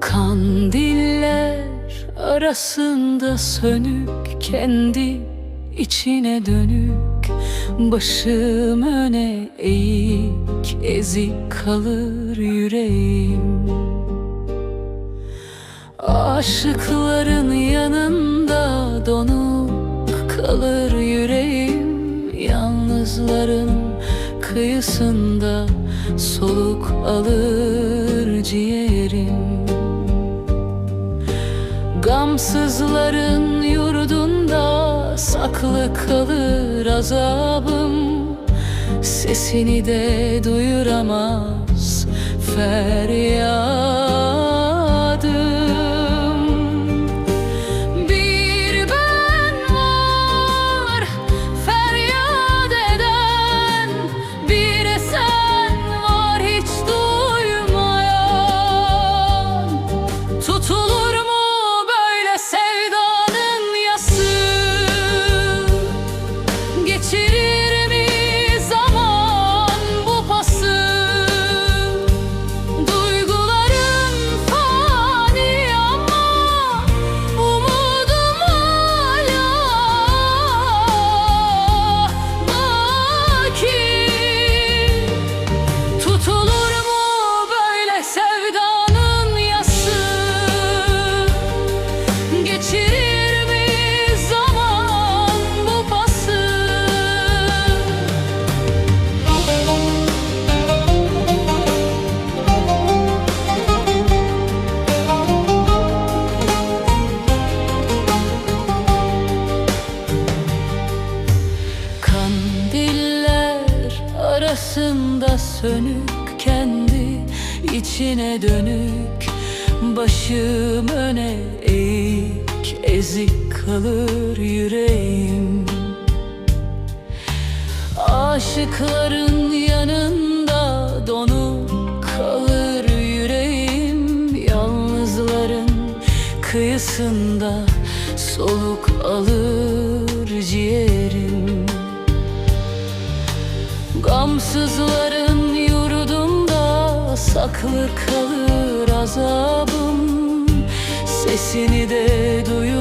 Kandiller arasında sönük kendi içine dönük. Başım öne eğik ezik kalır yüreğim Aşıkların yanında donup kalır yüreğim. Yalnızların kıyısında soluk alır ciğerim. Gamsızların yurdunda saklı kalır azabım. Sesini de duyuramaz feryadım arasında sönük kendi içine dönük Başım öne eğik ezik kalır yüreğim. Aşıkların yanında donup kalır yüreğim Yalnızların kıyısında soluk alır Gamsızların yurdunda saklı kalır azabım. Sesini de duyuramaz